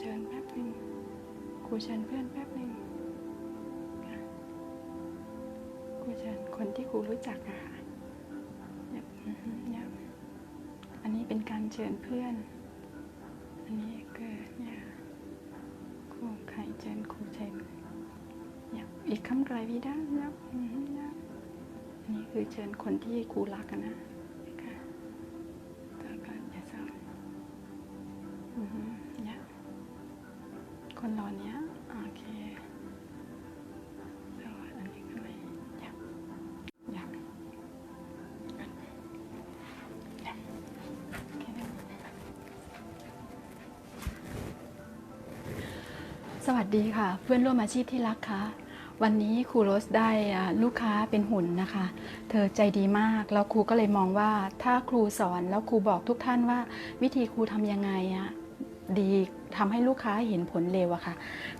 เชิญแป๊บหนึ่งครูเชิญเพื่อนแป๊บหนึ่งครูเชิญคนที่ครูรู้จักอะค่ะยับยับอันนี้เป็นการเชิญเพื่อน อันนี้คือเนี่ยครูใครเชิญครูเชิญยับอีกคำไกลวิดายับยับอันนี้คือเชิญคนที่ครูรักนนะ สวัสดีค่ะ เพื่อนร่วมอาชีพที่รักคะวันนี้ครูโรสได้ลูกค้าเป็นหุ่นนะคะ เธอใจดีมากแล้วครูก็เลยมองว่าถ้าครูสอนแล้วครูบอกทุกท่านว่า วิธีครูทำยังไงอะดีทำให้ลูกค้าเห็นผลเร็วอะค่ะ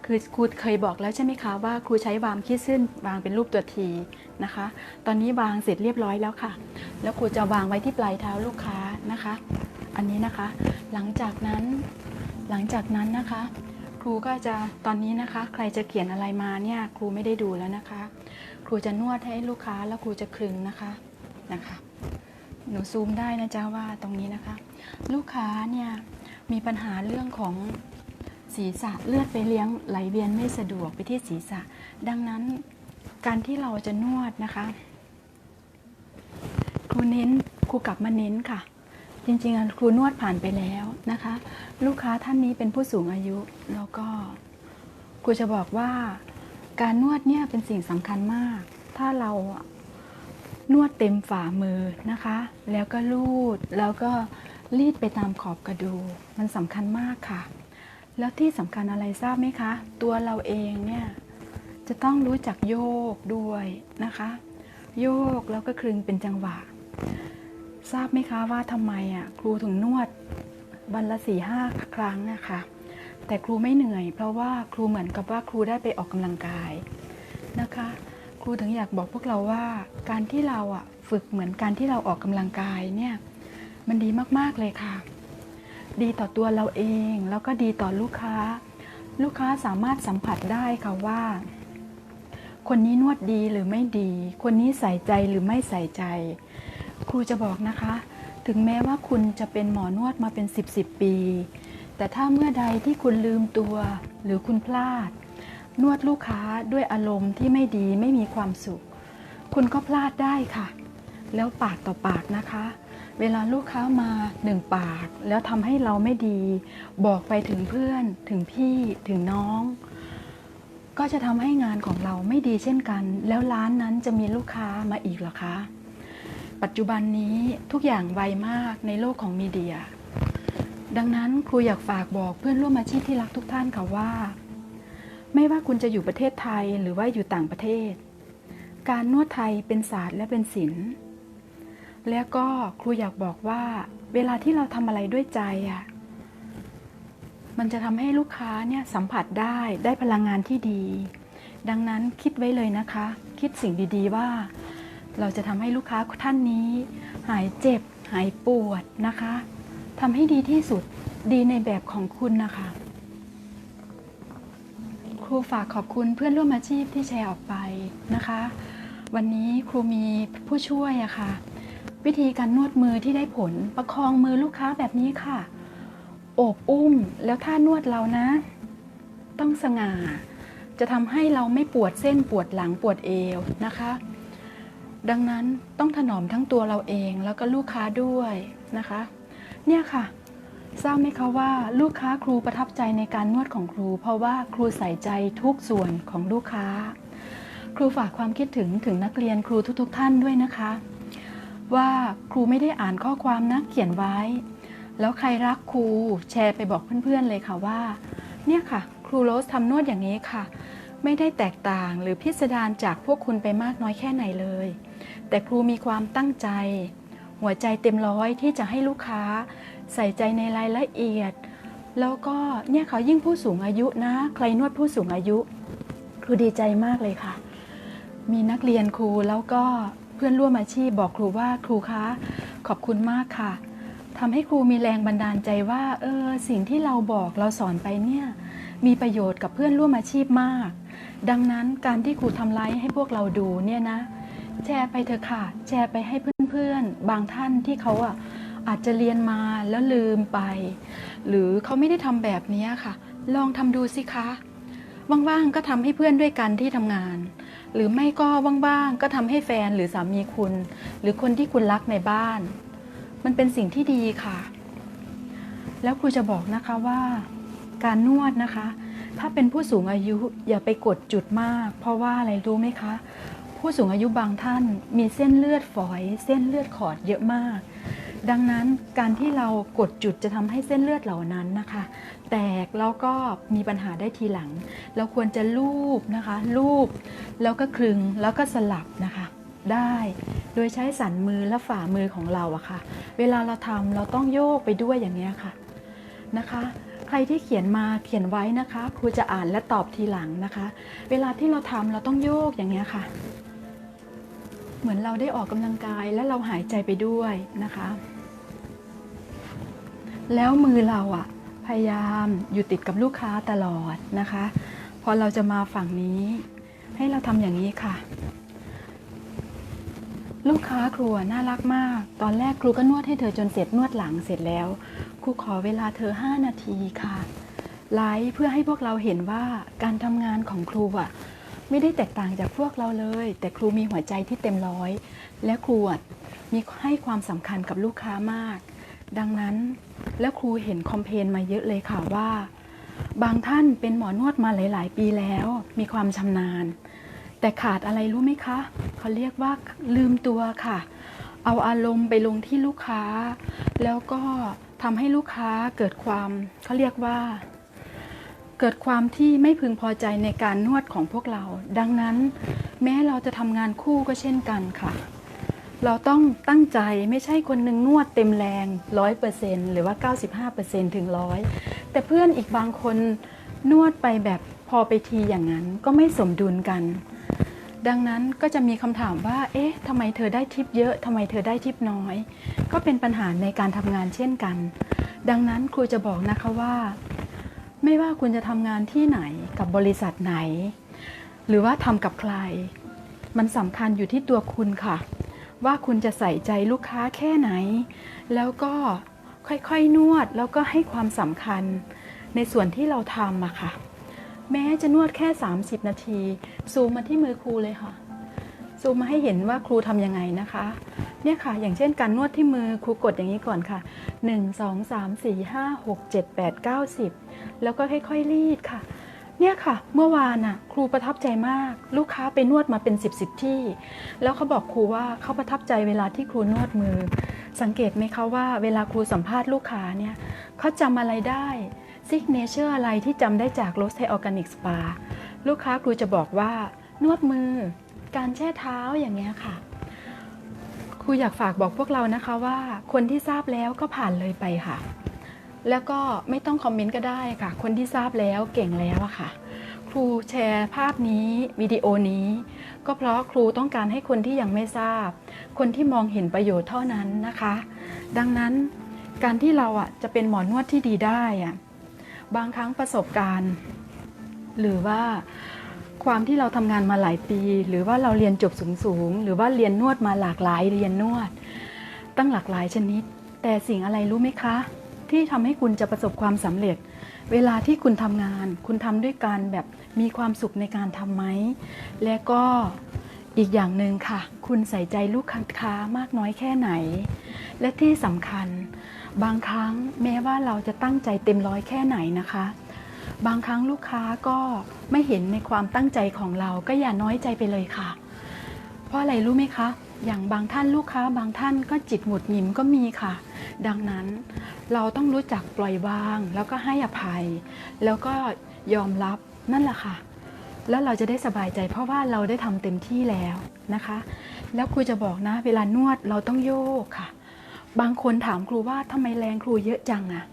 คือครูเคยบอกแล้วใช่ไหมคะว่าครูใช้วามคิดซึ่นวางเป็นรูปตัวทีนะคะ ตอนนี้วางเสร็จเรียบร้อยแล้วค่ะ แล้วครูจะวางไว้ที่ปลายเท้าลูกค้านะคะ อันนี้นะคะ หลังจากนั้นหลังจากนั้นนะคะ ครูก็จะตอนนี้นะคะ ใครจะเขียนอะไรมาเนี่ยครูไม่ได้ดูแล้วนะคะ ครูจะนวดให้ลูกค้าแล้วครูจะคลึงนะคะนะคะ หนูซูมได้นะจ๊ะว่าตรงนี้นะคะ ลูกค้าเนี่ยมีปัญหาเรื่องของศีรษะเลือดไปเลี้ยงไหลเวียนไม่สะดวกไปที่ศีรษะ ดังนั้นการที่เราจะนวดนะคะ ครูเน้นครูกลับมาเน้นค่ะ จริงๆครูนวดผ่านไปแล้วนะคะ ลูกค้าท่านนี้เป็นผู้สูงอายุ แล้วก็ครูจะบอกว่าการนวดเนี่ยเป็นสิ่งสำคัญมาก ถ้าเรานวดเต็มฝ่ามือนะคะ แล้วก็ลูดแล้วก็รีดไปตามขอบกระดูกมันสำคัญมากค่ะ แล้วที่สำคัญอะไรทราบไหมคะ ตัวเราเองเนี่ยจะต้องรู้จักโยกด้วยนะคะ โยกแล้วก็คลึงเป็นจังหวะ ทราบไหมคะว่าทำไมอะครูถึงนวดวันละสี่ห้าครั้งนะคะแต่ครูไม่เหนื่อย เพราะว่าครูเหมือนกับว่าครูได้ไปออกกำลังกายนะคะ ครูถึงอยากบอกพวกเราว่า การที่เราอะฝึกเหมือนการที่เราออกกำลังกายเนี่ยมันดีมากๆเลยค่ะ ดีต่อตัวเราเองแล้วก็ดีต่อลูกค้า ลูกค้าสามารถสัมผัสได้ค่ะว่า คนนี้นวดดีหรือไม่ดี คนนี้ใส่ใจหรือไม่ใส่ใจ ครูจะบอกนะคะ ถึงแม้ว่าคุณจะเป็นหมอนวดมาเป็น 10บสปี แต่ถ้าเมื่อใดที่คุณลืมตัว หรือคุณพลาด นวดลูกค้าด้วยอารมณ์ที่ไม่ดีไม่มีความสุข คุณก็พลาดได้ค่ะ แล้วปากต่อปากนะคะ เวลาลูกค้ามาหนึ่งปาก แล้วทำให้เราไม่ดี บอกไปถึงเพื่อน ถึงพี่ถึงน้องก็จะทำให้งานของเราไม่ดีเช่นกัน แล้วร้านนั้นจะมีลูกค้ามาอีกหรอคะ ปัจจุบันนี้ทุกอย่างไวมากในโลกของมีเดีย ดังนั้นครูอยากฝากบอกเพื่อนร่วมอาชีพที่รักทุกท่านค่ะว่า ไม่ว่าคุณจะอยู่ประเทศไทยหรือว่าอยู่ต่างประเทศ การนวดไทยเป็นศาสตร์และเป็นศิลป์ แล้วก็ครูอยากบอกว่า เวลาที่เราทำอะไรด้วยใจอะมันจะทำให้ลูกค้าเนี่ยสัมผัสได้ได้พลังงานที่ดี ดังนั้นคิดไว้เลยนะคะ คิดสิ่งดีๆว่า เราจะทำให้ลูกค้าท่านนี้ หายเจ็บ หายปวดนะคะทำให้ดีที่สุดดีในแบบของคุณนะคะ ครูฝากขอบคุณเพื่อนร่วมอาชีพที่แชร์ออกไปนะคะ วันนี้ครูมีผู้ช่วยอะค่ะ วิธีการนวดมือที่ได้ผลประคองมือลูกค้าแบบนี้ค่ะ โอบอุ้มแล้วท่านวดเรานะ ต้องสง่า จะทำให้เราไม่ปวดเส้นปวดหลังปวดเอวนะคะ ดังนั้นต้องถนอมทั้งตัวเราเองแล้วก็ลูกค้าด้วยนะคะ เนี่ยค่ะ ทราบไหมคะว่าลูกค้าครูประทับใจในการนวดของครู เพราะว่าครูใส่ใจทุกส่วนของลูกค้า ครูฝากความคิดถึงถึงนักเรียนครูทุกๆทท่านด้วยนะคะ ว่าครูไม่ได้อ่านข้อความนะเขียนไว้ แล้วใครรักครูแชร์ไปบอกเพื่อนๆเลยค่ะว่า เนี่ยค่ะ ครูโรสทำนวดอย่างนี้ค่ะ ไม่ได้แตกต่างหรือพิสดารจากพวกคุณไปมากน้อยแค่ไหนเลย แต่ครูมีความตั้งใจ หัวใจเต็มร้อยที่จะให้ลูกค้า ใส่ใจในรายละเอียด แล้วก็เนี่ยค่ะยิ่งผู้สูงอายุนะ ใครนวดผู้สูงอายุ ครูดีใจมากเลยค่ะ มีนักเรียนครูแล้วก็เพื่อนร่วมอาชีพบอกครูว่าครูคะขอบคุณมากค่ะทำให้ครูมีแรงบันดาลใจว่าเออสิ่งที่เราบอกเราสอนไปเนี่ย มีประโยชน์กับเพื่อนร่วมอาชีพมาก ดังนั้นการที่ครูทำไลฟ์ให้พวกเราดูเนี่ยนะ แชร์ไปเถอะค่ะ แชร์ไปให้เพื่อนๆ บางท่านที่เขาอะอาจจะเรียนมาแล้วลืมไป หรือเขาไม่ได้ทำแบบนี้ค่ะ ลองทำดูสิคะว่างๆก็ทำให้เพื่อนด้วยกันที่ทำงาน หรือไม่ก็ว่างๆก็ทำให้แฟนหรือสามีคุณ หรือคนที่คุณรักในบ้าน มันเป็นสิ่งที่ดีค่ะ แล้วครูจะบอกนะคะว่า การนวดนะคะ ถ้าเป็นผู้สูงอายุอย่าไปกดจุดมาก เพราะว่าอะไรรู้ไหมคะ ผู้สูงอายุบางท่านมีเส้นเลือดฝอย เส้นเลือดขอดเยอะมาก ดังนั้นการที่เรากดจุดจะทำให้เส้นเลือดเหล่านั้นนะคะ แตกแล้วก็มีปัญหาได้ทีหลัง เราควรจะลูบนะคะลูบแล้วก็คลึงแล้วก็สลับนะคะได้โดยใช้สันมือและฝ่ามือของเราอะค่ะ เวลาเราทำเราต้องโยกไปด้วยอย่างนี้ยค่ะนะคะ ใครที่เขียนมาเขียนไว้นะคะ ครูจะอ่านและตอบทีหลังนะคะ เวลาที่เราทำเราต้องโยกอย่างนี้ยค่ะ เหมือนเราได้ออกกำลังกายและเราหายใจไปด้วยนะคะ แล้วมือเราอะพยายามอยู่ติดกับลูกค้าตลอดนะคะ พอเราจะมาฝั่งนี้ ให้เราทำอย่างนี้ค่ะ ลูกค้าครัวน่ารักมาก ตอนแรกครูก็นวดให้เธอจนเสร็จนวดหลังเสร็จแล้ว ครูขอเวลาเธอ 5 นาทีค่ะ ไลฟ์เพื่อให้พวกเราเห็นว่าการทำงานของครูอะไม่ได้แตกต่างจากพวกเราเลย แต่ครูมีหัวใจที่เต็มร้อย และครูอะมีให้ความสำคัญกับลูกค้ามาก ดังนั้นแล้วครูเห็นคอมเพนมาเยอะเลยค่ะว่า บางท่านเป็นหมอนวดมาหลาย ๆ ปีแล้ว มีความชำนาญ แต่ขาดอะไรรู้ไหมคะเขาเรียกว่าลืมตัวค่ะ เอาอารมณ์ไปลงที่ลูกค้า แล้วก็ทำให้ลูกค้าเกิดความเขาเรียกว่า เกิดความที่ไม่พึงพอใจในการนวดของพวกเรา ดังนั้น แม้เราจะทำงานคู่ก็เช่นกันค่ะ เราต้องตั้งใจไม่ใช่คนหนึ่งนวดเต็มแรงร้อยเปอร์เซ็นหรือว่า 95%ถึงร้อยแต่เพื่อนอีกบางคนนวดไปแบบพอไปทีอย่างนั้นก็ไม่สมดุลกัน ดังนั้นก็จะมีคำถามว่า เอ๊ะทำไมเธอได้ทิปเยอะทำไมเธอได้ทิปน้อย ก็เป็นปัญหาในการทำงานเช่นกัน ดังนั้นครูจะบอกนะคะว่า ไม่ว่าคุณจะทำงานที่ไหนกับบริษัทไหน หรือว่าทำกับใคร มันสำคัญอยู่ที่ตัวคุณค่ะ ว่าคุณจะใส่ใจลูกค้าแค่ไหน แล้วก็ค่อยๆนวดแล้วก็ให้ความสำคัญ ในส่วนที่เราทำอะค่ะ แม้จะนวดแค่ 30 นาที ซูมมาที่มือครูเลยค่ะ ซูมมาให้เห็นว่าครูทำยังไงนะคะ เนี่ยค่ะ อย่างเช่นการนวดที่มือครูกดอย่างนี้ก่อนค่ะ 1 2 3 4 5 6 7 8 9 10 แล้วก็ค่อยๆรีดค่ะ เนี่ยค่ะ เมื่อวานน่ะครูประทับใจมาก ลูกค้าไปนวดมาเป็น 10บสที่ แล้วเขาบอกครูว่าเขาประทับใจเวลาที่ครูนวดมือ สังเกตไหมคะว่าเวลาครูสัมภาษณ์ลูกค้าเนี่ยเขาจำอะไรได้ ซิกเนเจอร์อะไรที่จำได้จากโรสเทออร์แกนิกสปาลูกค้าครูจะบอกว่านวดมือ การแช่เท้าอย่างเงี้ยค่ะ ครูอยากฝากบอกพวกเรานะคะว่าคนที่ทราบแล้วก็ผ่านเลยไปค่ะ แล้วก็ไม่ต้องคอมเมนต์ก็ได้ค่ะ คนที่ทราบแล้วเก่งแล้วอะค่ะ ครูแชร์ภาพนี้วิดีโอนี้ ก็เพราะครูต้องการให้คนที่ยังไม่ทราบ คนที่มองเห็นประโยชน์เท่านั้นนะคะ ดังนั้นการที่เราอะจะเป็นหมอนวดที่ดีได้อะ บางครั้งประสบการณ์ หรือว่าความที่เราทำงานมาหลายปี หรือว่าเราเรียนจบสูงๆหรือว่าเรียนนวดมาหลากหลายเรียนนวด ตั้งหลากหลายชนิด แต่สิ่งอะไรรู้ไหมคะ ที่ทำให้คุณจะประสบความสำเร็จ เวลาที่คุณทำงาน คุณทำด้วยการแบบมีความสุขในการทำไหมและก็อีกอย่างหนึ่งค่ะ คุณใส่ใจลูกค้ามากน้อยแค่ไหน และที่สำคัญ บางครั้งแม้ว่าเราจะตั้งใจเต็มร้อยแค่ไหนนะคะ บางครั้งลูกค้าก็ไม่เห็นในความตั้งใจของเราก็อย่าน้อยใจไปเลยค่ะ เพราะอะไรรู้ไหมคะ อย่างบางท่านลูกค้าบางท่านก็จิตหงุดหงิมก็มีค่ะ ดังนั้นเราต้องรู้จักปล่อยวาง แล้วก็ให้อภัย แล้วก็ยอมรับนั่นแหละค่ะ แล้วเราจะได้สบายใจเพราะว่าเราได้ทำเต็มที่แล้วนะคะ แล้วครูจะบอกนะ เวลานวดเราต้องโยกค่ะ บางคนถามครูว่าทำไมแรงครูเยอะจังอะ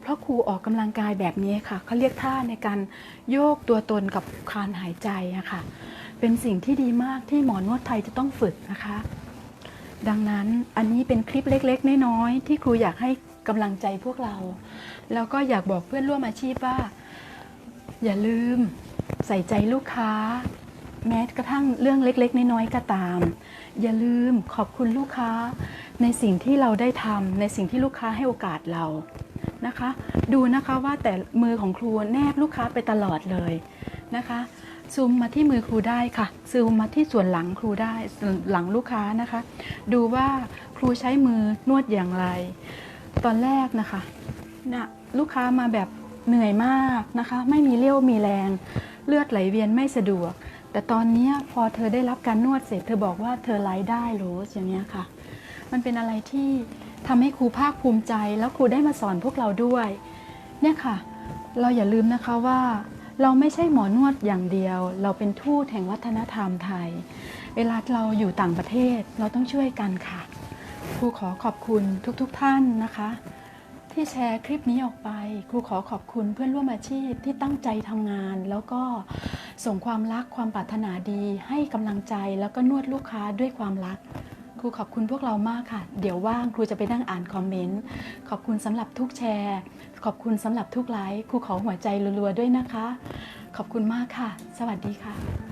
เพราะครูออกกำลังกายแบบนี้ค่ะเขาเรียกท่าในการโยกตัวตนกับคานหายใจอะค่ะ เป็นสิ่งที่ดีมากที่หมอนวดไทยจะต้องฝึกนะคะ ดังนั้นอันนี้เป็นคลิปเล็กๆน้อยๆที่ครูอยากให้กำลังใจพวกเรา แล้วก็อยากบอกเพื่อนร่วมอาชีพว่า อย่าลืมใส่ใจลูกค้า แม้กระทั่งเรื่องเล็กๆ น้อยๆก็ตาม อย่าลืมขอบคุณลูกค้าในสิ่งที่เราได้ทำในสิ่งที่ลูกค้าให้โอกาสเรานะคะ ดูนะคะว่าแต่มือของครูแนบลูกค้าไปตลอดเลยนะคะซูมมาที่มือครูได้ค่ะซูมมาที่ส่วนหลังครูได้หลังลูกค้านะคะ ดูว่าครูใช้มือนวดอย่างไร ตอนแรกนะคะนะลูกค้ามาแบบเหนื่อยมากนะคะ ไม่มีเรี่ยวมีแรง เลือดไหลเวียนไม่สะดวก แต่ตอนนี้พอเธอได้รับการนวดเสร็จ เธอบอกว่าเธอไลฟ์ได้โรสอย่างเนี้ยค่ะ มันเป็นอะไรที่ทำให้ครูภาคภูมิใจ แล้วครูได้มาสอนพวกเราด้วย เนี่ยค่ะ เราอย่าลืมนะคะว่า เราไม่ใช่หมอนวดอย่างเดียว เราเป็นทูตแห่งวัฒนธรรมไทย เวลาเราอยู่ต่างประเทศเราต้องช่วยกันค่ะครูขอขอบคุณทุกๆทท่านนะคะ ที่แชร์คลิปนี้ออกไปครูขอขอบคุณเพื่อนร่วมอาชีพที่ตั้งใจทำงานแล้วก็ ส่งความรักความปรารถนาดีให้กำลังใจแล้วก็นวดลูกค้าด้วยความรัก ครูขอบคุณพวกเรามากค่ะ เดี๋ยวว่างครูจะไปนั่งอ่านคอมเมนต์ ขอบคุณสำหรับทุกแชร์ ขอบคุณสำหรับทุกไลค์ครูขอหัวใจรัวๆด้วยนะคะ ขอบคุณมากค่ะ สวัสดีค่ะ